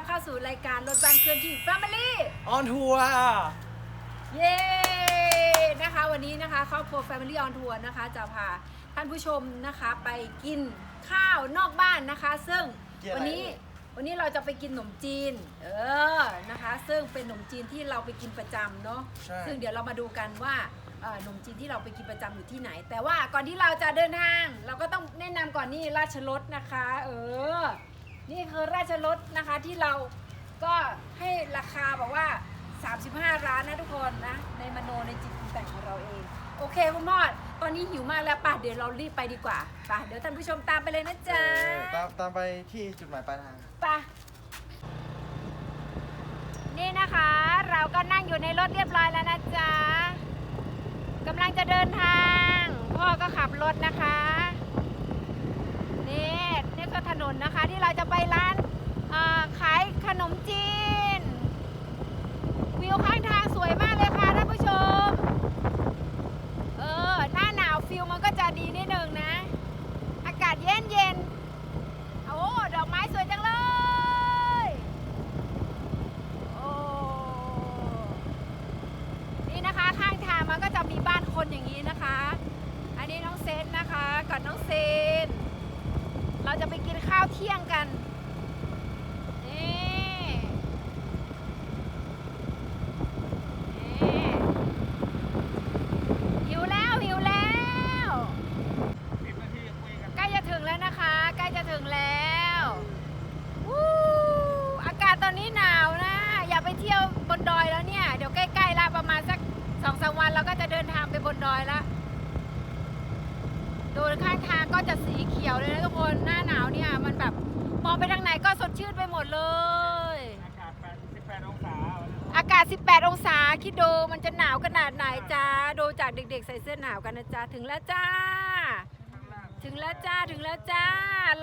รับเข้าสู่รายการรถบังเคลื่อนที่ Family ออนทัวร์เย้นะคะวันนี้นะคะครอบครัว Family on Tour นะคะจะพาท่านผู้ชมนะคะไปกินข้าวนอกบ้านนะคะ ซึ่งวันนี้วันนี้เราจะไปกินขนมจีน เออนะคะ ซึ่งเป็นขนมจีนที่เราไปกินประจำเนาะใช่ซึ่งเดี๋ยวเรามาดูกันว่าเอ่อขนมจีนที่เราไปกินประจำอยู่ที่ไหน แต่ว่าก่อนที่เราจะเดินทาง เราก็ต้องแนะนำก่อนนี่ราชรถนะคะ เออ นี่คือราชรถนะคะที่เราก็ให้ราคาบอกว่า 35 ร้านนะทุกคนนะ ในมโนในจิตปรุงแต่งของเราเอง โอเคคุณมอด ตอนนี้หิวมากแล้วป่ะเดี๋ยวเรารีบไปดีกว่าป่ะเดี๋ยวท่านผู้ชมตามไปเลยนะจ๊ะเออตามตามไปที่จุดหมายปลายทาง ป่ะ นี่นะคะ เราก็นั่งอยู่ในรถเรียบร้อยแล้วนะจ๊ะกำลังจะเดินทาง พ่อก็ขับรถนะคะนี่ นี่ก็ถนนนะคะ ที่เราจะไปร้านขายขนมจีน วิวข้างทางสวยมากเลยค่ะท่านผู้ชม เออ หน้าหนาวฟิลมันก็จะดีนิดนึงนะ อากาศเย็นเย็นโอ้ ดอกไม้สวยจังเลยโอ้นี่นะคะข้างทางมันก็จะมีบ้านคนอย่างนี้นะคะ อันนี้น้องเซนนะคะกับน้องเซน เราจะไปกินข้าวเที่ยงกัน นี่ นี่หิวแล้วหิวแล้ว สิบนาทีคุยกัน ใกล้จะถึงแล้วนะคะ ใกล้จะถึงแล้ววู้อากาศตอนนี้หนาวนะ อย่าไปเที่ยวบนดอยแล้วเนี่ย เดี๋ยวใกล้ๆละประมาณสักสองสามวันเราก็จะเดินทางไปบนดอยละ ดูข้างทางก็จะสีเขียวเลยนะทุกคนหน้าหนาวเนี่ยมันแบบมองไปทางไหนก็สดชื่นไปหมดเลย อากาศ18องศาคิดดูมันจะหนาวขนาดไหนจ้าดูจากเด็กๆ ใส่เสื้อหนาวกันนะจ๊ะถึงแล้วจ้า ถึงแล้วจ้าถึงแล้วจ้า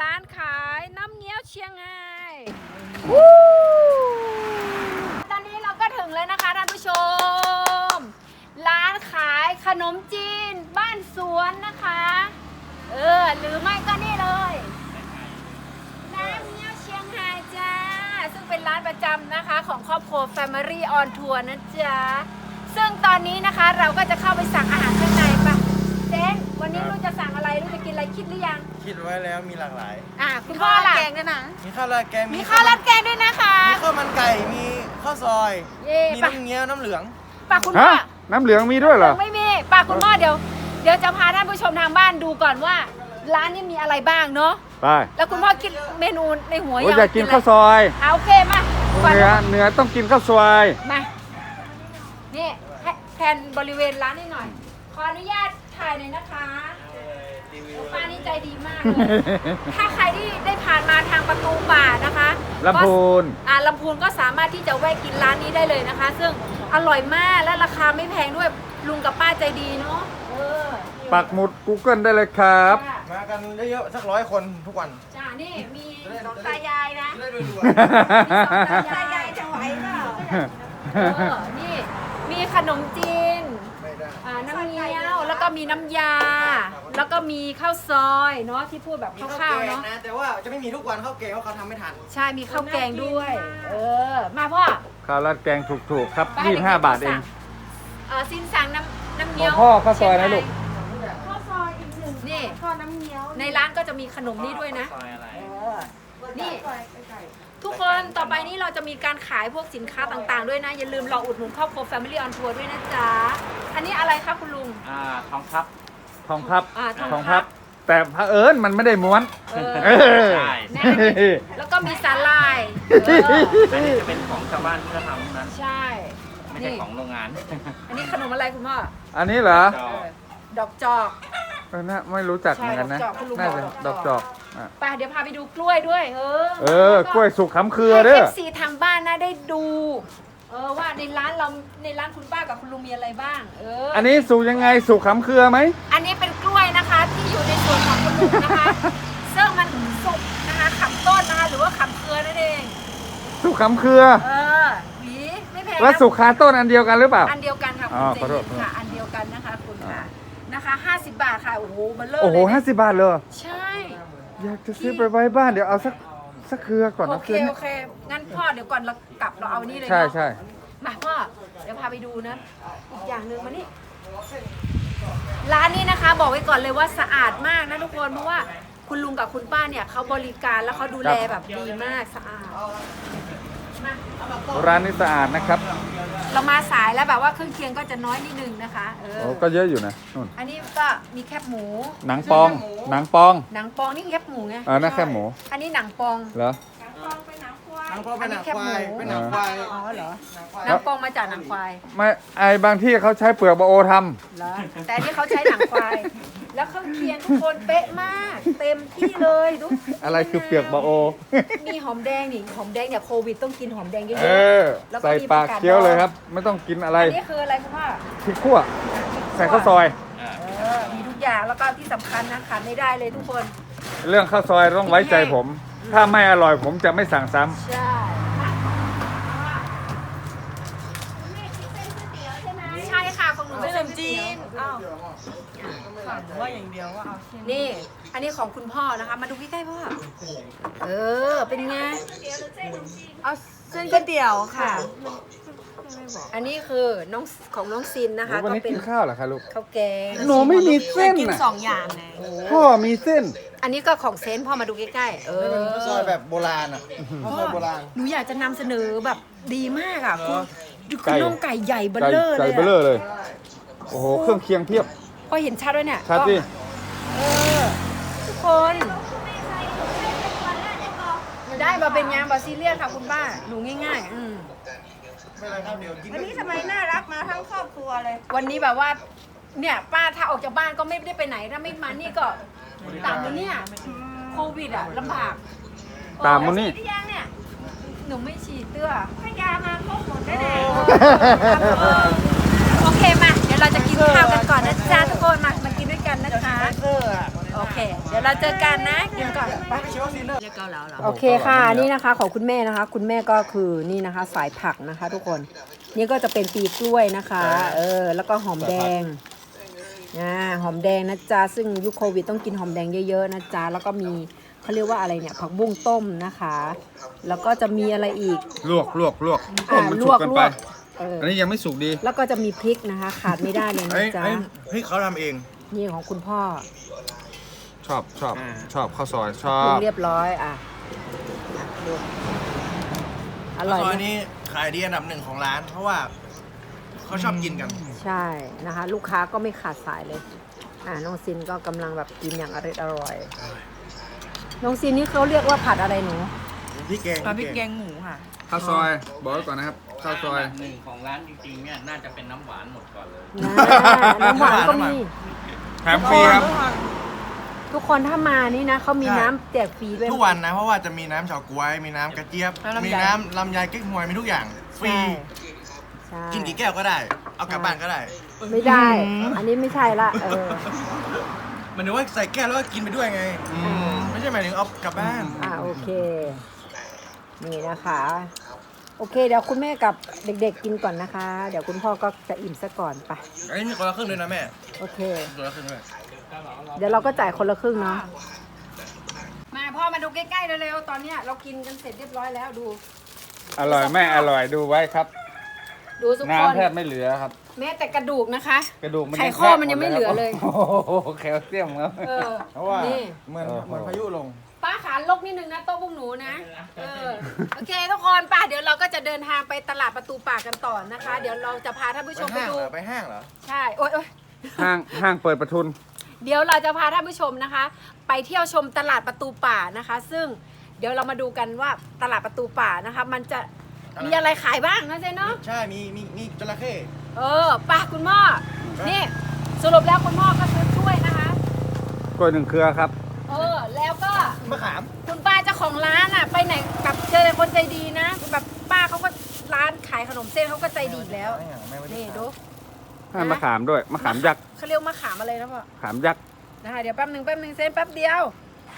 ร้านขายน้ำเงี้ยวเชียงไฮ้วู้ตอนนี้เราก็ถึงแล้วนะคะท่านผู้ชม ร้านขายขนมจีน บ้านสวนนะคะ เออ หรือไม่ก็นี่เลย น้ำเงี้ยวเชียงไฮ้จ้า ซึ่งเป็นร้านประจำนะคะ ของครอบครัว Family on Tour นะจ๊ะ ซึ่งตอนนี้นะคะเราก็จะเข้าไปสั่งอาหารข้างในปะเจนวันนี้ลูกจะสั่งอะไรลูกจะกินอะไรคิดหรือยัง คิดไว้แล้วมีหลากหลาย อะคุณพ่อล่ะแกงด้วยนะ มีข้าวราดแกงมีข้าวราดแกงด้วยนะคะ มีข้าวมันไก่ มีข้าวซอย เย่มีปะน้ำเงี้ยวน้ำเหลืองปะคุณพ่อ ฮะน้ำเหลืองมีด้วยเหรอ ไม่มีปะคุณพ่อเดี๋ยวเดี๋ยวจะพาท่านผู้ชมทางบ้านดูก่อนว่า ร้านนี้มีอะไรบ้างเนาะไปแล้วคุณพ่อคิดเมนูในหัวโอ้ยยังอยากกินข้าวซอยเอาโอเคมาก่อนเนื้อเนื้อต้องกินข้าวซอยมานี่ให้แทนบริเวณร้านนี้หน่อย ขออนุญาตถ่ายหน่อยนะคะป้านี่ใจดีมากเลยถ้าใครที่ได้ผ่านมาทางประตูป่านะคะลำพูนก็อ่าลำพูนก็สามารถที่จะแวะกินร้านนี้ได้เลยนะคะ ซึ่งอร่อยมากและราคาไม่แพงด้วยลุงกับป้าใจดีเนาะ เออปักหมุด Google ได้เลยครับ จ้ามากันเยอะๆสักร้อยคนทุกวัน จ้านี่มีจะได้สองตายายนะจะได้รวยมีสองตายายจะไหวเปล่าเออนี่มีขนมจีนๆไม่ได้อ่าน้ำเงี้ยว แล้วก็มีน้ำยา แล้วก็มีข้าวซอยเนาะที่พูดแบบมีคข้าวร่าวแกๆงเนาะ นะ แต่ว่าจะไม่มีทุกวันข้าวแกงเพราะเขาทำไม่ทัน ใช่มีข้าวแกงด้วย เออ มาพ่อข้าวราดแกงถูกๆครับไปให้25 บาทเอง เออซินสั่งน้ำ น้ำเงี้ยวของพ่อข้าวซอยนะลูก ข้าวซอยอีกหนึ่งนี่ ข้าวน้ำเงี้ยวในร้านก็จะมีขนมนี้ด้วยนะเออนี่ซอยไก่ทุกคนต่อไปนี้เราจะมีการขายพวกสินค้าต่างๆ ด้วยนะ อย่าลืมลองอุดหนุนครอบครัว Family on Tour ด้วยนะจ๊ะ อันนี้อะไรคะคุณลุง อ่าทองพับ ทองพับอ่าทองทองพัพับบแต่พระเผอิญมันไม่ได้ม้วนเออ เออ ใช่แน่แล้วก็มีสาลายเอออันนี้จะเป็นของชาวบ้านที่เขาทำนั้น ใช่ ไม่ใช่นี่ของโรงงานอันนี้ขนมอะไรคุณพ่ออันนี้เหรอจอดอกจอก เออน่าไม่รู้จักเหมือนกันนะใช่ดอกจอกคุณลุงน่าจะบอกดดออกกจจออก กอะไปเดี๋ยวพาไปดูกล้วยด้วย เออเออกล้วยสุกขำเครือเด้อ ให้ FC ทางบ้านนะได้ดู เออว่าในร้านเราในร้านคุณป้ากับคุณลุงมีอะไรบ้าง เอออันนี้สุกยังไงสุกขำเครือไหม อันนี้เป็นกล้วยนะคะ ที่อยู่ในส่วนของคุณลุงนะคะ ซึ่งมันสุกนะคะขับต้นนะคะหรือว่าขับเครือนั่นเอง สุกขำเครือ เออหวีไม่ แพงนะแล้วสุกคาต้นอันเดียวกันหรือเปล่า อันเดียวกันค่ะอ๋คุณอเจขอโทษ นค่ะ อันเดียวกันนะคะคุณค่ะนะคะ 50 บาทค่ะโอ้โหมันเลิศโอ้โหเลยนะห้าสิบบาทเลยใช่ อยากจะซื้อไปไว้บ้านเดี๋ยวเอาสักสักเครือก่อนโอนะเคเครือโอนี้เค งั้นพ่อเดี๋ยวก่อนเรากลับเราเอานี่เลยใช่เนาะใช่มาพ่อ เดี๋ยวพาไปดูนะ อีกอย่างหนึ่งมานี่ ร้านนี้นะคะบอกไว้ก่อนเลยว่าสะอาดมากนะทุกคน เพราะว่าคุณลุงกับคุณป้าเนี่ยเขาบริการแล้วเขาดูแลแบบดีมากสะอาดมา ร้านนี้สะอาดนะครับเรามาสายแล้วแบบว่าเครื่องเคียงก็จะน้อยนิดนึงนะคะเออโอ้ก็เยอะอยู่นะนู่นอันนี้ก็มีแคบหมู หนังปอง หนังปอง หนังปองนี่แคบหมูไงเออนั่นแค่หมู อันนี้หนังปอง เหรอ หนังพ่อเป็นหนังควายเป็นหนังควายอ๋อเหรอหนังควายหนังปองมาจากหนังควายไม่ไอบางที่เขาใช้เปลือกบะโอทำเหรอแต่อันนี่เขาใช้หนังควาย แล้วเครื่องเคียงทุกคนเป๊ะมาก เต็มที่เลยดูอะไรคือเปลือกบะโอ มีหอมแดงนี่หอมแดงเนี่ยโควิดต้องกินหอมแดงเยเออะอแล้วก็ใส่มีปากผักกาดเคี้ยวดองเลยครับ ไม่ต้องกินอะไรๆอันนี้คืออะไรคุณพ่อพริกขั่วใส่ข้าวซอย เออมีทุกอย่างแล้วก็ที่สำคัญนะขาดไม่ได้เลยทุกคน เรื่องข้าวซอยต้องไว้ใจผม ถ้าไม่อร่อยผมจะไม่สั่งซ้ำ ใช่ใช่ค่ะของหนูเป็นขนมจีนอ้าวสั่งว่าอย่างเดียวว่าเอาเส้นนี่ อันนี้ของคุณพ่อนะคะ มาดูใกล้ๆพ่อ เออ เป็นไง เอาเส้นก๋วยเตี๋ยวค่ะ อันนี้คือน้องของน้องซินนะคะ วันก็นี้เป็นกินข้าวเหรอคะลูกข้าวแกงหนูไม่มีเส้นกินน่ะสองอย่างไงพ่อมีเส้น อันนี้ก็ของเซนพ่อมาดูใกล้ๆ เออเป็นข้าวซอยแบบโบราณอะข้าวซอยโบราณ หนูอยากจะนำเสนอแบบดีมากอะคุณดูไก่คือน่องไก่ใหญ่เบลไก่เลอร์เลไก่ยเบลเลออะร์เลย โอ้โห เครื่องเคียงเพียบ พอเห็นชัดด้วยเนี่ย ชัดดิก็เออทุกคนได้มาเป็นยังบาซีเรียสค่ะคุณป้าหนูง่ายๆ อืมไม่ไรข้าวเดียวกินวันนี้ทำไมน่ารักมาทั้งครอบครัวเลย วันนี้แบบว่า เนี่ยป้าถ้าออกจากบ้านก็ไม่ได้ไปไหนถ้าไม่มานี่ก็ ตามมาเนี่ยโควิดอะลำบากตามมานี่ ฉีดหรือยังเนี่ยหนูไม่ฉีดเตื้อพยามาครบหมดได้แน่โอเคมาเดี๋ยวเราจะกินข้าวกันก่อนนะจ๊ะทุกคนมามากินด้วยกันนะคะโอเค เดี๋ยวเราเจอกันนะกินก่อนไปไปชิมวัคซีนเลยโอเคค่ะนี่นะคะ ของคุณแม่นะคะ คุณแม่ก็คือนี่นะคะ สายผักนะคะ ทุกคน นี่ก็จะเป็นปีกล้วยนะคะ เออ แล้วก็หอมแดง อ่าหอมแดงนะจ๊ะซึ่งยุคโควิดต้องกินหอมแดงเยอะๆนะจ๊ะแล้วก็มีเขาเรียกว่าอะไรเนี่ยผักบุ้งต้มนะคะ แล้วก็จะมีอะไรอีก ลวกลวกลวกอ่ามันลสุวกกกันลไป วกเอออันนี้ยังไม่สุกดีแล้วก็จะมีพริกนะคะ ขาดไม่ได้เลยนะเฮ้ยจ๊ะเฮ้ยเฮ้ยเขาทำเอง นี่ของคุณพ่อชอบชอบอ่า ชอบข้าวซอยชอปรุงบเรียบร้อยอะอะดูอร่อยซอยไหมนี้ขายดีอันดับหนึ่งของร้าน เพราะว่าเขาชอบกินกัน ใช่นะคะ ลูกค้าก็ไม่ขาดสายเลย อ่าน้องซินก็กำลังแบบกินอย่างอร่อยอร่อยน้องซินนี่เขาเรียกว่าผัดอะไรหนูพี่แกงปลาพริกแกงหมูค่ะ ข้าวซอย บอกไว้ก่อนนะครับข้าวซอยนดับหนึ่งของร้านจริงๆเนี่ยน่าจะเป็นน้ำหวานหมดก่อนเลย นะน้ำหวานก็มี แถมฟรีครับ ทุกคนถ้ามานี่นะเขามีน้ำแจกฟรีด้วย ทุกวันนะ เพราะว่าจะมีน้ำเฉาก๊วย มีน้ำกระเจี๊ยบ แล้วลำไย มีน้ำลำไยเก๊กฮวย มีทุกอย่าง ฟรี ใช่ ใช่กินกี่แก้วก็ได้ เอากลับบ้านก็ได้ไม่ได้ อันนี้ไม่ใช่ละเออ หมันถึงว่าใส่แก้วแล้วก็กินไปด้วยไงไม่ใช่หมายถึงเอากลับบ้าน อ่าโอเค นี่นะคะ โอเค เดี๋ยวคุณแม่กับเด็กๆกินก่อนนะคะ เดี๋ยวคุณพ่อก็จะอิ่มซะก่อนไปอันนี้มีคนละครึ่งด้วยนะแม่โอเค คนละครึ่งด้วยเดี๋ยวเราก็จ่ายคนละครึ่งเนาะมาพ่อมาดูใกล้ๆเร็วๆตอนเนี้ยเรากินกันเสร็จเรียบร้อยแล้วดู อร่อยแม่อร่อยดูไว้ครับ ดูทุกคนน้ำแทบไม่เหลือครับ แม้แต่กระดูกนะคะ กระดูกมันไขข้อมันยังไม่เหลือเลย โอ้โหแคลเซียมครับ เออเพราะว่านี่เหมือนโอ้โหเหมือนพายุลง ป้าขาลกนิดนึงนะโต๊ะพวกหนูนะ เออ โอเคทุกคนป้าเดี๋ยวเราก็จะเดินทางไปตลาดประตูป่ากันต่อนะคะ เดี๋ยวเราจะพาท่านผู้ชไปมไปห้างดูเหรอไปห้างเหรอ ใช่ โอ๊ยโอ๊ยห้างห้างเปิดประทุน เดี๋ยวเราจะพาท่านผู้ชมนะคะ ไปเที่ยวชมตลาดประตูป่านะคะ ซึ่งเดี๋ยวเรามาดูกันว่าตลาดประตูป่านะคะ มันจะ มีอะไรขายบ้างนะเจ๊เนาะใช่มีมีมีจระเข้เออไป้าคุณพ่อนี่สรุปแล้วคุณพ่อก็ซื้อถ้วยนะคะ กล้วยหนึ่งเครือครับ เออ แล้วก็มะขามคุณป้าเจ้าของร้านอะ ไปไหนแบบเจอแต่คนใจดีนะแบบป้าเขาก็ร้านขายขนมเส้นเขาก็ใจดีอยู่แล้วนี่ดูให้มะขามด้วยมะขามยักษ์เขาเรียกมะขามอะไรนะพ่อขามยักษ์นะคะเดี๋ยวแป๊บหนึ่งแป๊บหนึ่งเส้นแป๊บเดียว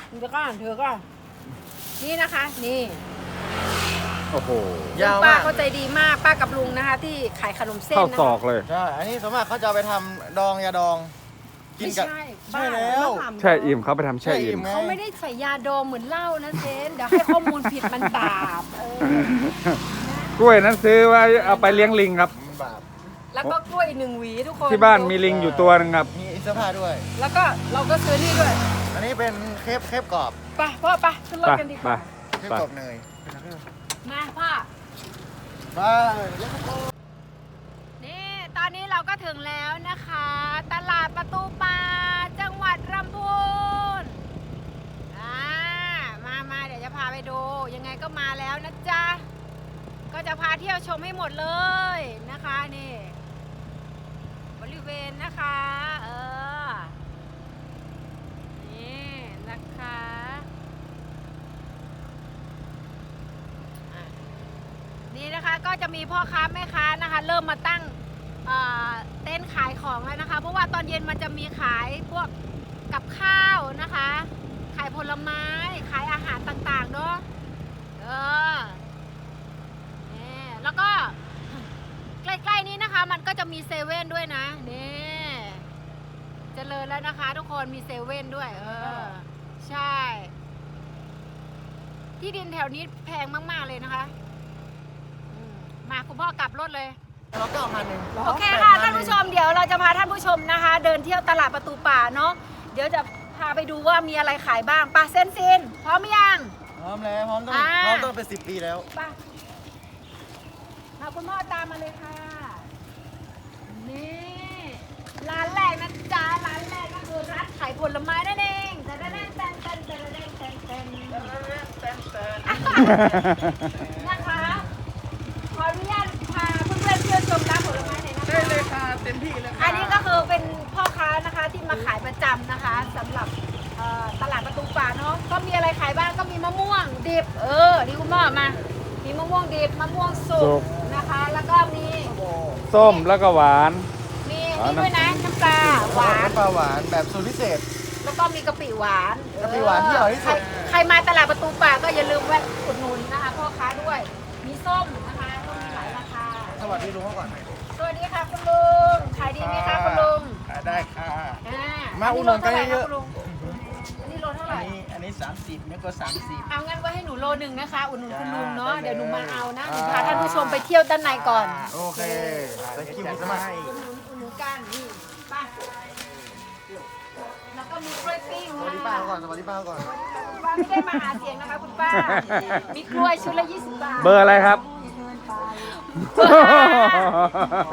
เดี๋ยวก่อนเถือก่อนนี่นะคะ นี่ โอ้โหยาวป้ามากเขาใจดีมากป้ากับลุงนะคะ ที่ขายขนมเส้นเข้านะศอคะกเลย ใช่อันนี้สมมติเขาจะเอาไปทำดองยาดอง กินกับไม่ใช่ใช่แล้วแช่อิ่มเขาไปทำแช่อิ่มไงเขาไม่ได้ใส่ยาดองเหมือนเหล้านะเซนเดี๋ยวให้ข้อมูลผิดมันบาปเออกล้วยนั้นซื้อไว้เอาไปเลี้ยงลิงครับบาปแล้วก็กล้วยหนึ่งหวีทุกคนที่บ้านมีลิงอยู่ตัวหนึงครับ มีเสื้อผ้าด้วย แล้วก็เราก็ซื้อนี่ด้วยอันนี้เป็นเครปเครปกรอบไปพ่อไปขึ้นรถไปกันดีกไปว่าเครปไปกรอบเนย มาพ่อ ไปนี่ตอนนี้เราก็ถึงแล้วนะคะ ตลาดประตูปลาจังหวัดลำพูนอ่ามามาเดี๋ยวจะพาไปดู ยังไงก็มาแล้วนะจ๊ะ ก็จะพาเที่ยวชมให้หมดเลยนะคะนี่บริเวณนะคะ เออ นี่นะคะอะ นี่นะคะก็จะมีพ่อค้าแม่ค้านะคะ เริ่มมาตั้งเเต้นขายของแล้วนะคะ เพราะว่าตอนเย็นมันจะมีขายพวกกับข้าวนะคะ ขายผลไม้ขายอาหารต่างๆเนาะเออนี่แล้วก็ใกล้ๆนี้นะคะ มันก็จะมีเซเว่นด้วยนะนี่เจริญแล้วนะคะ ทุกคนมีเซเว่นด้วย เออ ใช่ ที่ดินแถวนี้แพงมากๆเลยนะคะ มมาคุณพ่อกลับรถเลยเราก็เอาพันหนึ่งโอเคค่ะท่านผู้ชมเดี๋ยวเราจะพาท่านผู้ชมนะคะ เดินเที่ยวตลาดประตูป่าเนาะเดี๋ยวจะพาไปดูว่ามีอะไรขายบ้างไป่ะเซนซินพร้อมหรือยัง พร้อมแล้วพร้อมต้องอ่า พร้อมต้องเป็นสิบปีแล้ว ไป่ะมาคุณพ่อตามมาเลยค่ะ นี่ร้านแรกนะจ๊ะร้านแรกก็คือร้านขายผลไม้นั่นเองแต่แตนแตนแตนแตนแตนแตนแต ต็มที่เลยอันนี้ก็คือเป็นพ่อค้านะคะที่มาขายประจำนะคะสำหรับเอ่อตลาดประตูป่าเนาะก็มีอะไรขายบ้างก็มีมะม่วงดิบ เออดีคุณพ่อมา มีมะม่วงดิบมะม่วงสุสุกก นะคะ แล้วก็มีส้มแล้วก็หวาน มีอ๋อนี่ด้วยนะน้ำปลาหวานน้ำปลาหวานแบบสูตรพิเศษ แล้วก็มีกะปิหวานกะปิหวานที่อร่อยที่สุด ใคใครมาตลาดประตูป่าก็อย่าลืมแวะอุดหนุนนะคะพ่อค้าด้วย มีส้มนะคะก็มีหลายราคาสวัสดีลุงเขาก่อน สวัสดีค่ะคุณลุง ขายดีไหมคะคุณลุงได้ค่ะ อ่ามาอุดหนุนกันเยอะ ๆนนี้โลเท่าไหอัร่นนี้อันนี้ 30เนี่ยก็30 เอางั้นไว้ให้หนูโลหนึ่งนะคะ อุดหนุนคุณลุงเนาะ ได้เลย เดี๋ยวหนูมาเอานะหนูอ่าพาท่านผู้ชมไปเที่ยวด้านในก่อน โอเคแต่คิวจะมาอุดหนุนอุดหนุนกันนี่ไปแล้วก็มีกล้วยปิ้งสวัสดีป้าก่อนสวัสดีป้าก่อน คุณป้าไม่ได้มาหาเสียงนะคะคุณป้า มีกล้วยชุดละ 20 บาท เบอร์อะไรครับเบอร์ห้า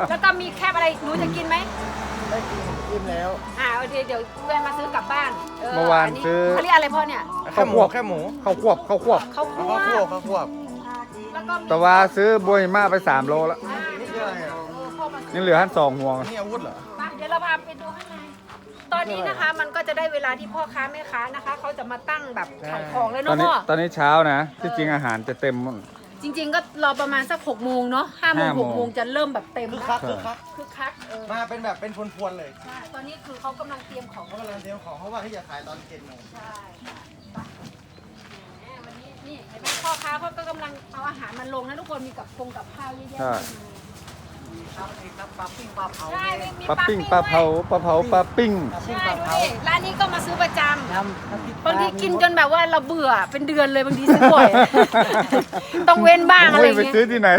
แล้วก็มีแคบอะไรหนูจะกินไหมได้กินอิ่มแล้ว อ่าเดี๋ยวเดี๋ยวแวะมาซื้อกลับบ้านเมื่อวานนี้ซื้อเขาเรียกอะไรพ่อเนี่ยแค่หมูแค่หมูข้าวควบข้าวควบเขาวแล้วคั่ก็วคั่วข้าวคั่วแล้วก็มีแต่ว่าซื้อบวยมาไปสามโลแล้วอ่านี่คืออะไรอะเออพ่อมาซื้อ ยังเหลือหันสองห่วงนี่อาวุธเหรอ ไปเดี๋ยวเราพาไปดูข้างใน ตอนนี้นะคะมันก็จะได้เวลาที่พ่อค้าแม่ค้านะคะ เขาจะมาตั้งแบบขายของเลยตอนเนาะนี้พ่อตอนนี้เช้านะ ที่จริงอาหารจะเต็มหมด จริง ๆ ก็รอประมาณสักหกโมงเนาะห้าโมงห้าหโมกงโมงจะเริ่มแบบเต็มคึกแล้คัวกคึกคักคือคักเออมาเป็นแบบเป็นพวนๆเลยใช่ตอนนี้คือเขากำลังเตรียมของเขากำลังเตรียมของเพราะว่าที่จะขายตอนเจ็ดโมงใช่ค่ะไปแหมวันนี้นี่เห็นไหมพ่อค้าเขาก็กำลังเอาอาหารมันลงนะทุกคนมีกับพงกับข้าวเยอะแยะใช่ปลาปิ้งปลาเผา ใช่มีมีปลาปิ้งปลาเผาปลาเผาปลาปิ้ง ใช่ดูดิร้านนี้ก็มาซื้อประจำบางทีกินจนแบบว่าเราเบื่อเป็นเดือนเลยบางทีซื้อบ่อย ต้องเว้นบ้างอะไรไม่ไปเงี้ซื้อยที่ไหน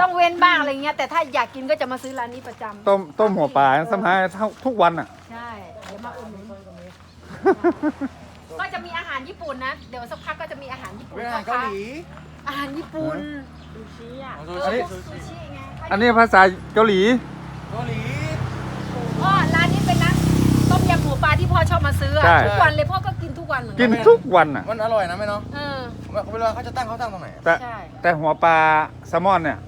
ต้องเว้นบ้างอะไรเงี้ยแต่ถ้าอยากกินก็จะมาซื้อร้านนี้ประจำต้มต้มหัวปลาสมัยทุกวันอะ ใช่เดี๋ยวมาอุ่นนก็จะมีอาหารญี่ปุ่นนะ เดี๋ยวสักพักก็จะมีอาหารญี่ปุ่นเป็นอาหารเกาหลี อาหารญี่ปุ่นซูเออชิพวกซูชิไงอันนี้ภาษาเกาหลี เกาหลี พ่อร้านนี้เป็นร้านต้มยำหมูปลาที่พ่อชอบมาซื้ออะใช่ ทุกวันเลยพ่อก็กินทุกวันเหมือนกิกันนทุกวันอะ มันอร่อยนะแม่เนาะเออ เวลาเขาจะตั้งเขาตั้งตรงไหนอะแต่ใช่แต่หัวปลาแซลมอนเนี่ย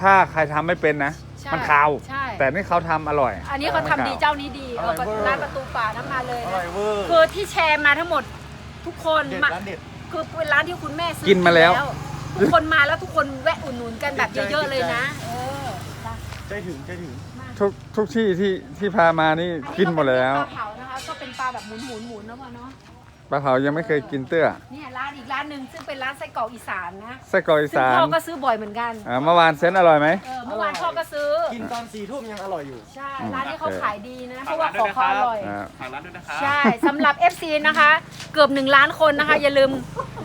ถ้าใครทำไม่เป็นนะ ใช่มันคาว ใช่ แต่นี่เขาทำอร่อยอันนี้เขาทำดีเจ้านี้ดีเออร้านประตูป่าน้ำมาเลยอนะร่อยเวอร์คือที่แชร์มาทั้งหมดทุกคนเด็ดมาร้านเด็ด คือเป็นร้านที่คุณแม่ซื้อกินมาแล้ว ทุกคนมาแล้วทุกคนแวะอุดหนุนกันแบบเยอะๆเลยนะ เออใจถึงใจถึงทุกทุกที่ที่ที่พามานี่กินหมดแล้ว อันนี้ก็เป็นปลาเผานะคะก็เป็นปลาแบบหมุนหมุนหมุนๆๆนะพ่อเนาะ ปลาเผายังไม่เคยกินเตื้อเนี่ยร้านอีกร้านหนึ่งซึ่งเป็นร้านไส้กรอกอีสานนะไส้กรอกอีซึ่งสานพ่อก็ซื้อบ่อยเหมือนกันอ่าเมื่อวานเซนอร่อยไหม เออเมื่อวานพ่อก็ซื้อกินตอนสี่ทุ่มยังอร่อยอยู่ ใช่ร้านนี้เขาขายดีนะเพราะว่าของเขาอร่อย อ่า ฝากร้านด้วยนะครับ ใช่สำหรับ FC นะคะ เกือบหนึ่งล้านคนนะคะ อย่าลืม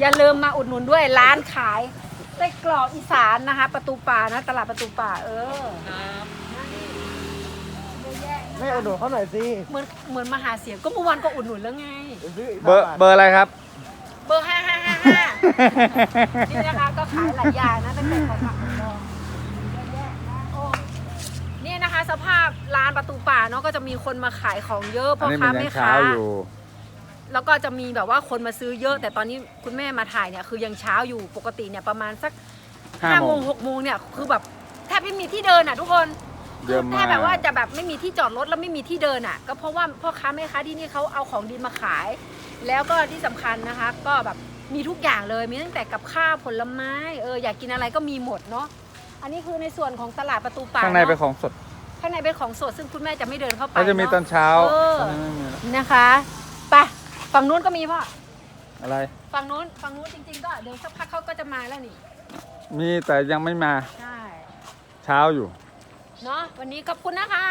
อย่าลืมมาอุดหนุนด้วยร้านขายไส้กรอกอีสานนะคะ ประตูป่านะ ตลาดประตูป่าเออเยอะแยะ ไม่เอาหนูเขาหน่อยสิเหมือนเหมือนมาหาเสียงก็เมื่อวานก็อุดหนุนแล้วไง ซื้ออีกเบอร์ห้าาทเบอร์อะไรครับ เบอร์ห้าห้าห้าห้านี่นะคะก็ขายหลายอย่างนะตั้งแต่ของผักของดองเยอะแยะนะโอ้นี่นะคะ สภาพร้านประตูป่าเนาะก็จะมีคนมาขายของเยอะพ่อัอนนี้ค้ามันยัแม่งค้าเช้า อยู่ แล้วก็จะมีแบบว่าคนมาซื้อเยอะ แต่ตอนนี้คุณแม่มาถ่ายเนี่ยคือยังเช้าอยู่ปกติเนี่ยประมาณสักห้าห้าโมโมงงหกโมงเนี่ยคือแบบแทบไม่มีที่เดินอะทุกคน เยอะแทมาบแบบว่ากจะแบบไม่มีที่จอดรถแล้วไม่มีที่เดินอะ ก็เพราะว่าพ่อค้าแม่ค้าที่นี่เขาเอาของดีมาขาย แล้วก็ที่สำคัญนะคะ ก็แบบมีทุกอย่างเลยมีตั้งแต่กับข้าวผลไม้เอออยากกินอะไรก็มีหมดเนาะอันนี้คือในส่วนของตลาดประตูป่าข้างในเป็นเอะของสดข้างในเป็นของสดซึ่งคุณแม่จะไม่เดินเข้าไปเขาจะมีเนตอนเช้าเออตอนนี้ไม่มีแล้วนะคะไปฝั่งนู้นก็มีพ่ออะไร ฝั่งนู้นฝั่งนู้นจริง ๆ ก็เดี๋ยวสักพักเขาก็จะมาแล้วนี่มีแต่ยังไม่มาใช่ เช้าอยู่ เนาะวันนี้ขอบคุณนะคะ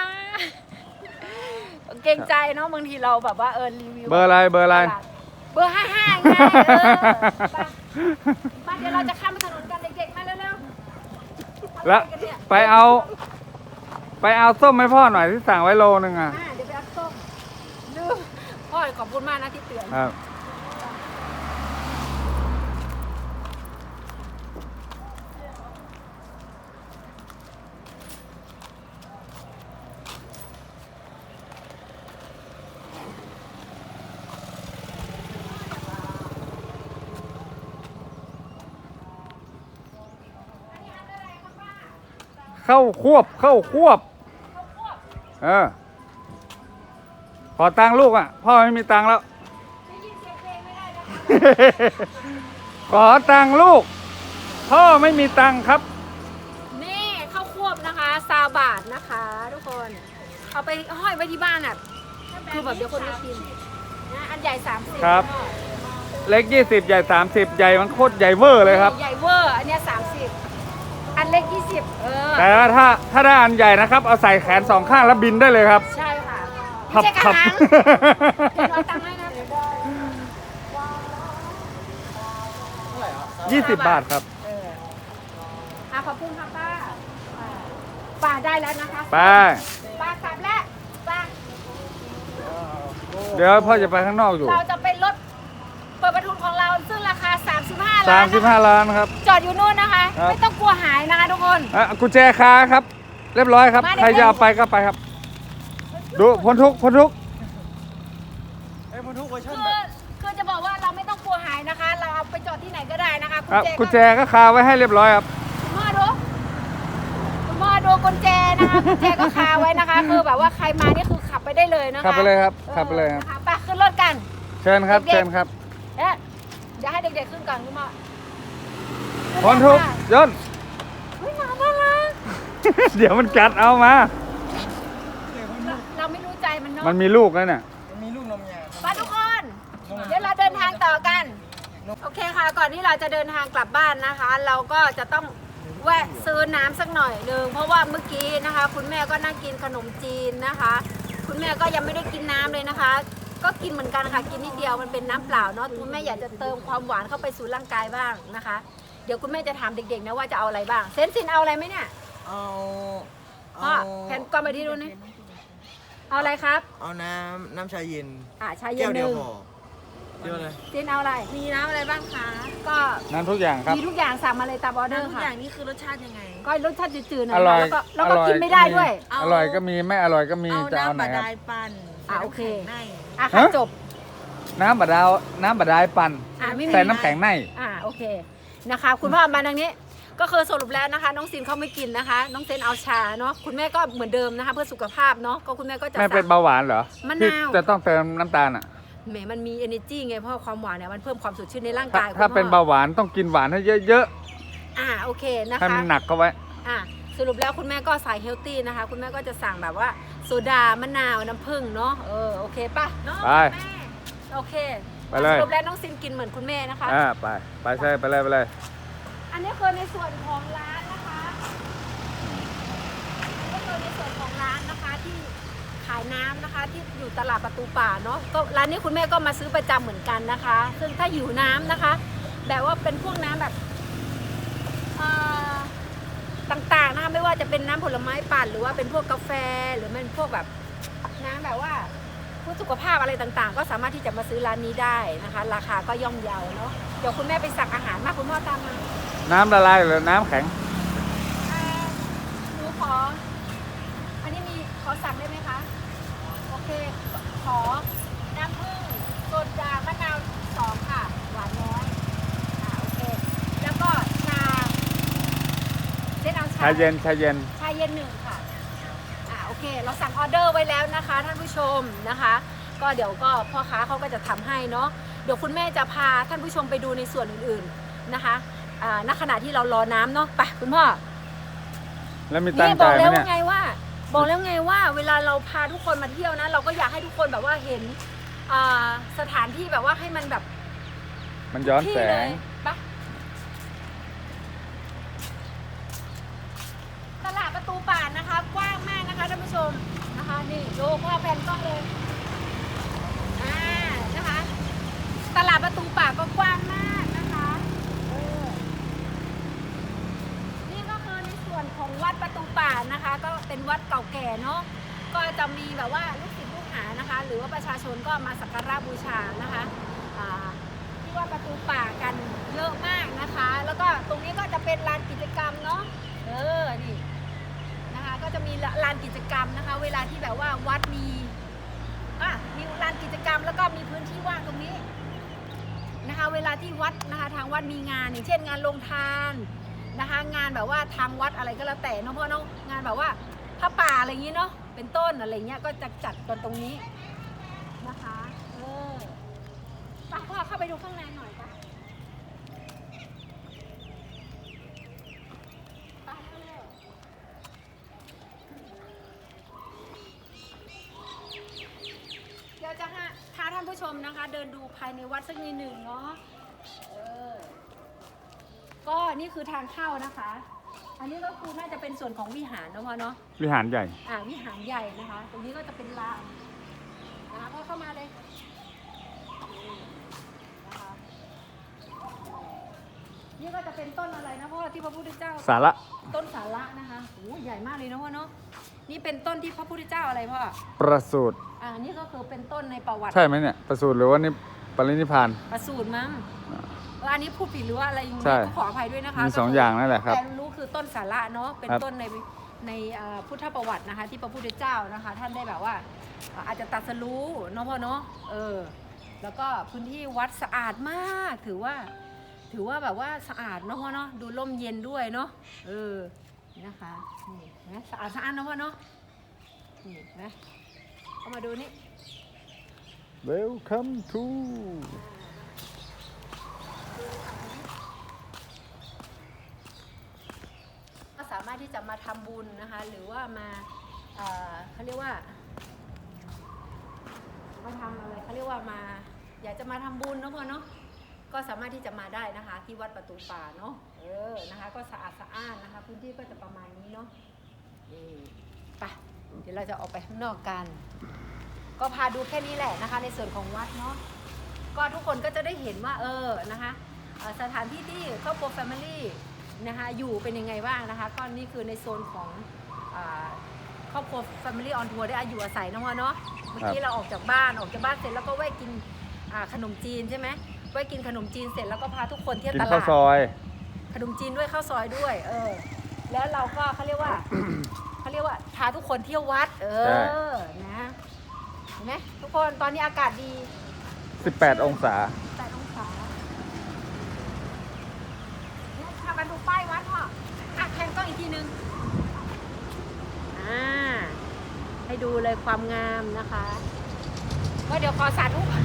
เกรงใจเนาะบางทีเราแบบว่าเออรีวิวเบอร์อะไรเบอร์อะไรตลาดเบอร์ห้าห้าไงเออไปไปเดี๋ยวเราจะข้ามถนนกันเด็กๆมาเร็วๆแล้วทำอะไรกันเนี่ยไปเอา ไปเอาส้มให้พ่อหน่อยที่สั่งไว้โลนึงอะอ่าเดี๋ยวไปรับส้มลืมพ่อขอบคุณมากนะที่เตือน ครับ เข้าควบเข้าควบ เออ ขอตังค์ลูกอะ พ่อไม่มีตังค์แล้วได้ยินเสียงเพลงไม่ได้นะคะขอตังค์ลูก พ่อไม่มีตังค์ครับ นี่ข้าวควบนะคะซาวบาทนะคะ ทุกคน เอาไปห้อยไว้ที่บ้านอะ คือแบบเดี๋ยวคนไม่กินนะอันใหญ่สามสิบครับ เล็กยี่สิบใหญ่สามสิบใหญ่มันโคตรใหญ่เวอร์เลยครับ ใหญ่เวอร์ อันเนี้ยสามสิบ อันเล็กยี่สิบเออ แต่ว่าถ้าถ้าได้อันใหญ่นะครับ เอาใส่แขนสองข้างแล้วบินได้เลยครับ ใช่ค่ะพัไม่บใช่กระพับหังเดี๋ยวเอาตังค์ให้นะยี่สิบบาทครับเอออะขอบคุณค่ะป้าอ่าป้าได้แล้วนะคะไปป้ากลับแล้วป้าเดี๋ยวพ่อจะไปข้างนอกอยู่เราจะเป็นรถเปิดประทุนของเราซึ่งราคา 35สาล้ามนสิบนะคะห้าล้านครับ จอดอยู่นู่นนะคะ ครับ ไม่ต้องกลัวหายนะคะทุกคน อะกุญแจคาครับ เรียบร้อยครับ มาเด็กๆใครจะเอาไปก็ไปครับ ดูพ้นทุกข์พ้นทุกข์ไอ้พวกทุกเวอร์ชันคือแบบคือจะบอกว่าเราไม่ต้องกลัวหายนะคะ เราเอาไปจอดที่ไหนก็ได้นะคะอะกุกุญญแจแจก็คาไว้ให้เรียบร้อยครับ คุณพ่อดูคุณพ่อดูกุญแจนะคะกุญแจก็คาไว้นะคะ คือแบบว่าใครมานี่คือขับไปได้เลยนะคะขับไปเลยครับขับไปเลยครับ ออนะคะไปขึ้นรถกัน เชิญครับ เด็กๆ เชิญครับ เอ๊ะเดี๋ยวให้เด็กๆขึ้นก่อนคุณพ่อ พ้นทุกข์ย่นเฮ้ยหมาน่ารักเดี๋ยวมันกัดเอามาเราไม่รู้ใจมันเนาะมันมีลูกแล้วเนี่ยมันมีลูกนมยาไปทุกคน เดี๋ยวเราเดินทางต่อกัน โอเคค่ะ ก่อนที่เราจะเดินทางกลับบ้านนะคะ เราก็จะต้องแวะซื้อน้ำสักหน่อยหนึ่งเพราะว่าเมื่อกี้นะคะ คุณแม่ก็นั่งกินขนมจีนนะคะ คุณแม่ก็ยังไม่ได้กินน้ำเลยนะคะ ก็กินเหมือนกันค่ะ กินนิดเดียวมันเป็นน้ำเปล่าเนาะคุณแม่อยากจะเติมความหวานเข้าไปสู่ร่างกายบ้างนะคะเดี๋ยวคุณแม่จะถามเด็กๆนะว่าจะเอาอะไรบ้าง เซนซินเอาอะไรไหมเนี่ยเอาพ่อเอาแผ่นกล้องไปที่ดูนี่เอาอะไรครับ เอาน้ำน้ำชาเย็นอ่าชาเย็แก้นวหเดียวนึ่งพอเดียวเลยเซนเอาอะไร มีน้ำอะไรบ้างคะก็นั่นทุกอย่างครับ มีทุกอย่างสั่งมาเลยตามออเดอน้ำร์ทุกค่ะ อย่างนี่คือรสชาติยังไง ก็รสชาติจืดๆหน่ออยร่อยแล้วก็แล้วก็กินไม่ได้ด้วยเอาอร่อยก็มีไม่อร่อยก็มีเอาจะเอาน้ำไหนบาครับดาลปั่นอะโอเค ใส่อะค่ะฮะ จบน้ำบาดาวน้ำบาดายปั่นอะไม่มีใส่น้ำแข็งใน อะโอเค นะคะ คุณพ่อมาทางนี้ ก็คือสรุปแล้วนะคะ น้องซินเขาไม่กินนะคะ น้องเซนเอาชาเนาะคุณแม่ก็เหมือนเดิมนะคะ เพื่อสุขภาพเนาะก็คุณแม่ก็จะไม่เป็นสั่ง เบาหวานเหรอมะที่นาวจะต้องเติมน้ำตาลอะแหมมันมี energy ไงเพราะว่าความหวานเนี่ยมันเพิ่มความสดชื่นในร่างถ้ากายถ้าคุณพ่อเป็นเบาหวานต้องกินหวานให้เยอะอะโอเคนะๆให้คะมันหนักเข้าไว้ อะสรุปแล้วคุณแม่ก็สายเฮลตี้นะคะ คุณแม่ก็จะสั่งแบบว่าโซดามะนาวน้ำผึ้งเนาะเออโอเคป่ะเนาะไป แม่โอเค ไปเลย สรุปแล้วน้องซินกินเหมือนคุณแม่นะคะ อ่าไป ไปใช่ไปเลยไปเลย อันนี้คือในส่วนของร้านนะคะอันนี้คือในส่วนของร้านนะคะที่ขายน้ำนะคะที่อยู่ตลาดประตูป่าเนาะก็ร้านนี้คุณแม่ก็มาซื้อประจำเหมือนกันนะคะ ซึ่งถ้าหิวน้ำนะคะ แบบว่าเป็นพวกน้ำแบบเอ่อต่างๆนะคะไม่ว่าจะเป็นน้ำผลไม้ปั่นหรือว่าเป็นพวกกาแฟหรือเป็นพวกแบบน้ำแบบว่าเพื่อสุขภาพอะไรต่างๆ ก็สามารถที่จะมาซื้อร้านนี้ได้นะคะ ราคาก็ย่อมเยาเนาะเดี๋ยวคุณแม่ไปสั่งอาหารมาคุณพ่อตามมาน้ำละลายหรือน้ำแข็งอ่าหนูขอ อันนี้มีขอสั่งได้ไหมคะ โอเค ขอน้ำผึ้งโซดามะนาวสองค่ะ หวานน้อยอ่าโอเค แล้วก็ชาเล่นเอาชาชาเย็นชาเย็น ชาเย็นหนึ่งค่ะอ่าโอ เค เราสั่งออเดอร์ไว้แล้วนะคะท่านผู้ชมนะคะ ก็เดี๋ยวก็พ่อค้าเขาก็จะทำให้เนาะเดี๋ยวคุณแม่จะพาท่านผู้ชมไปดูในส่วนอื่นๆนะคะอ่าณขณะที่เรารอน้ำเนาะไปคุณพ่อแล้วมีตังนี่ค์บอจ่ากยไหมแล้วเนี่ยไงว่า บอกแล้วไงว่า เวลาเราพาทุกคนมาเที่ยวนะ เราก็อยากให้ทุกคนแบบว่าเห็นอ่าสถานที่แบบว่าให้มันแบบ มันย้อนที่แสเลง ยปะตลาดประตูป่านนะคะ กว้างมากนะคะท่านผู้ชมนะคะ นี่ดูพ่อแพนกล้องเลยอ่านะคะ ตลาดประตูป่าก็กว้างมากนะคะเออ นี่ก็คือในส่วนของวัดประตูป่านะคะ ก็เป็นวัดเก่าแก่เนาะก็จะมีแบบว่าลูกศิษย์ลูกหานะคะ หรือว่าประชาชนก็มาสักการะบูชานะคะอ่าที่วัดประตูป่ากันเยอะมากนะคะ แล้วก็ตรงนี้ก็จะเป็นลานกิจกรรมเนาะเออนี่นะคะก็ จะมีลานกิจกรรมนะคะ เวลาที่แบบว่าวัดมีอะมีลานกิจกรรมแล้วก็มีพื้นที่ว่างตรงนี้นะคะ เวลาที่วัดนะคะทางวัดมีงานอย่างเช่นงานลงทานนะคะ งานแบบว่าทางวัดอะไรก็แล้วแต่เนาะพ่อเนาะงานแบบว่าพระป่าอะไรอย่างนี้เนาะเป็นต้นอะไรเงี้ยก็จะจัดกันตรงนี้นะคะเออไปพ่อเข้าไปดูข้างในหน่อยายในวัดสักนิดหนึ่งเนาะเออก็นี่คือทางเข้านะคะ อันนี้ก็คือน่าจะเป็นส่วนของวิหารนะพ่อเนาะวิหารใหญ่ อ่าวิหารใหญ่นะคะ ตรงนี้ก็จะเป็นลานนะคะพ่อเข้ามาเลยนี่นะคะนี่ก็จะเป็นต้นอะไรนะพ่อที่พระพุทธเจ้า สาระต้นสาระนะคะโอ้ใหญ่มากเลยนะพ่อเนาะนี่เป็นต้นที่พระพุทธเจ้าอะไรพ่อประสูตรอ่านี่ก็คือเป็นต้นในประวัติ ใช่ไหมเนี่ย ประสูตรหรือว่านี่ป รินิพพาน ประสูตรมั้งเอออันนี้พูดผิดหรือว่าอะไรอย่างใช่เงี้ยก็ขออภัยด้วยนะคะมีสองก็คือย่างนั่นแหละครับแต่รู้คือต้นสาระเนาะเป็นครับ ต้นในในเอ่อพุทธประวัตินะคะ ที่พระพุทธเจ้านะคะ ท่านได้แบบว่าเอ่ออาจจะตรัดสรู้เนาะพ่อเนาะเออ แล้วก็พื้นที่วัดสะอาดมากถือว่า ถือว่าแบบว่าสะอาดเนาะพ่อเนาะดูร่มเย็นด้วยเนาะเออนะคะนี่เห็นะสะอาดสะอาดเนาะพ่อเนาะนี่เห็นะเอามาดูนี่ Welcome to ก็สามารถที่จะมาทำบุญนะคะ หรือว่ามาเอ่อเขาเรียกว่ามาทำอะไรเขาเรียกว่ามา อยากจะมาทำบุญเนาะพ่อเนาะก็สามารถที่จะมาได้นะคะ ที่วัดประตูป่าเนาะเออนะคะ ก็สะอาดสะอ้านนะคะ พื้นที่ก็จะประมาณนี้เนาะนี่ไปเดี๋ยวเราจะออกไปข้างนอกกัน ก็พาดูแค่นี้แหละนะคะ ในส่วนของวัดเนาะก็ทุกคนก็จะได้เห็นว่าเออนะคะเอ่อสถานที่ที่ครอบครัวแฟมิลี่นะคะอยู่เป็นยังไงบ้างนะคะก็นี่คือในโซนของอาครอบครัว Family on Tour ได้อาอยู่อาศัยนะพ่อเนาะเมื่อกี้เราออกจากบ้านออกจากบ้านเสร็จแล้วก็แวะกินอ่าขนมจีนใช่ไหมแวะกินขนมจีนเสร็จแล้วก็พาทุกคนเที่ยวกินตข้าลาวดซอย ขนมจีนด้วยข้าวซอยด้วย เออ แล้วเราก็เขาเรียกว่าเขาเรียกว่าพาทุกคนเที่ยววัด เอใช่อนะเห็นไหมทุกคนตอนนี้อากาศดี18 องศา แต่องศาเนี่ยพามาดูป้ายวัดพ่ออะแทนกล้องอีกทีนึงอ่าให้ดูเลยความงามนะคะก็เดี๋ยวขอสาธุก่อน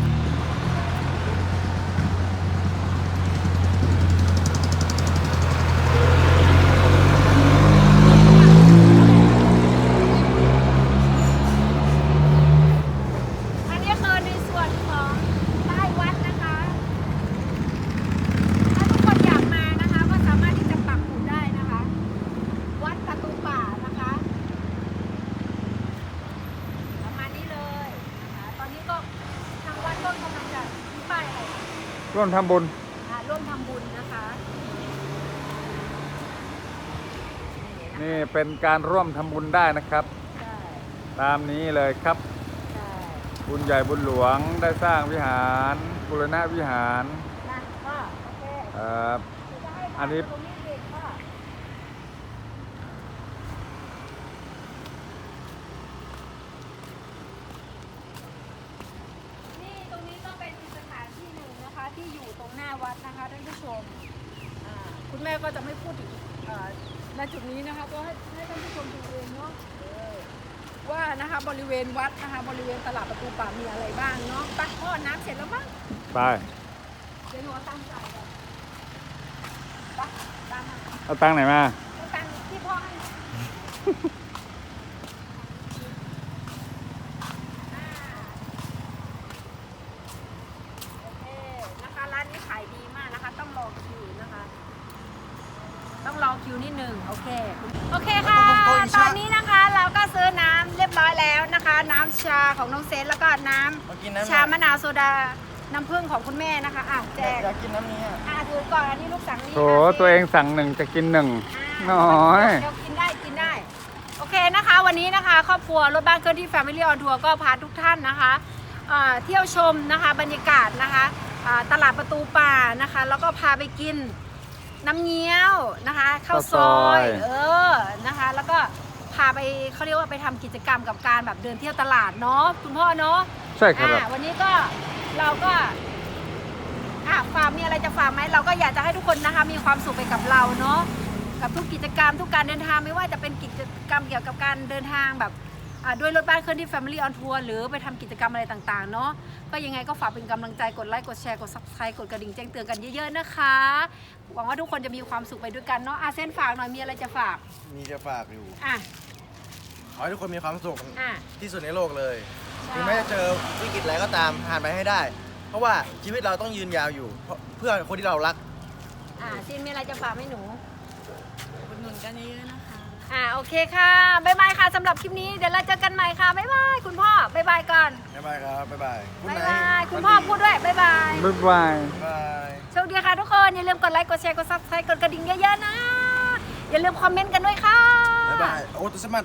อันนี้คือในส่วนของใต้วัดนะคะ ร่ วมทำบุญอ่าร่วมทำบุญนะคะนี่เป็นการร่วมทำบุญได้นะครับ ใช่ตามนี้เลยครับ ใช่บุญใหญ่บุญหลวงได้สร้างวิหารบุรณะวิหารนะพ่อโอเคครับ จะให้อันนี้ ตรงนี้อีกพ่อนี่ตรงนี้ก็เป็นอีกสถานที่หนึ่งนะคะ ที่อยู่ตรงหน้าวัดนะคะท่านผู้ชมอ่าคุณแม่ก็จะไม่พูดถึงเอ่อณจุด นี้นะคะก็ให้ให้ท่านผู้ชมดูเองเนาะเออว่านะคะบริเวณวัดนะคะบริเวณตลาดประตูป่ามีอะไรบ้างเนาะไปพ่อน้ำเสร็จแล้วมั้งไปเดี๋ยวหนูเอาตังค์จ่ายก่อนไปตังค์มาเอาตังค์ไหนมา เอาตังค์ที่พ่อให้อ่าโอเคนะคะร้านนี้ขายดีมากนะคะ ต้องรอคิวนะคะ ต้องรอ คิวนิดหนึ่งโอเค โอเคค่ะ ตอนนี้นะคะเราก็ซื้อน้ำเรียบร้อยแล้วนะคะ น้ำชาของน้องเซนแล้วก็น้มากินน้ำำชามะนาวโซดา น้ำผึ้งของคุณแม่นะคะอะแจกอยากกินน้ำนี้อะอะถือก่อนอันนี้ลูกสั่งนี่โถค่ะ ตัวเองสั่งหนึ่งจะกินหนึ่งอะน้อย เดี๋ยวกินได้กินได้ โอเคนะคะ วันนี้นะคะครอบครัวรถบ้านเคลื่อนที่ Family on Tour ก็พาทุกท่านนะคะอ่าเที่ยวชมนะคะบรรยากาศนะคะอ่าตลาดประตูป่านะคะ แล้วก็พาไปกิน น้ำเงี้ยวนะคะข้าวซอย เออนะคะ แล้วก็พาไปเขาเรียกว่าไปทำกิจกรรมกับการแบบเดินเที่ยวตลาดเนาะคุณพ่อเนาะใช่ครับ อ่าวันนี้ก็เราก็อะฝากมีอะไรจะฝากไหมเราก็อยากจะให้ทุกคนนะคะ มีความสุขไปกับเราเนาะกับทุกกิจกรรมทุกการเดินทางไม่ว่าจะเป็นกิจกรรมเกี่ยวกับการเดินทางแบบอ่า ด้วยรถบ้านเคลื่อนที่ Family on Tour หรือไปทำกิจกรรมอะไรต่างๆ เนาะก็ยังไงก็ฝากเป็นกำลังใจกดไลค์กดแชร์กด subscribe กดกระดิ่งแจ้งเตือนกันเยอะๆนะคะ หวังว่าทุกคนจะมีความสุขไปด้วยกันเนาะอาเส้นฝากหน่อยมีอะไรจะฝากมีจะฝากอยู่ อะ ขอให้ทุกคนมีความสุขอะที่สุดในโลกเลย ใช่ ถึงแม้จะเจอวิกฤตอะไรก็ตามผ่านไปให้ได้ เพราะว่าชีวิตเราต้องยืนยาวอยู่เพราะเพื่อคนที่เรารัก อะซินมีอะไรจะฝากให้หนู อุดหนุนกันเยอะๆนะคะ อ่าโอเคค่ะบ๊ายบายค่ะสำหรับคลิปนี้เดี๋ยวเราเจอกันใหม่ค่ะบ๊ายบายคุณพ่อบ๊ายบายก่อนบ๊ายบายครับบ๊ายบายบ๊ายบายคุณพ่อพูดด้วยบ๊ายบายบ๊ายบายบ๊ายบายโชคดีค่ะทุกคนอย่าลืมกดไลค์กดแชร์กดซับสไครต์กดกระดิ่งเยอะๆนะ อย่าลืมคอมเมนต์กันด้วยค่ะบ๊ายบายโอ้ตุสมัต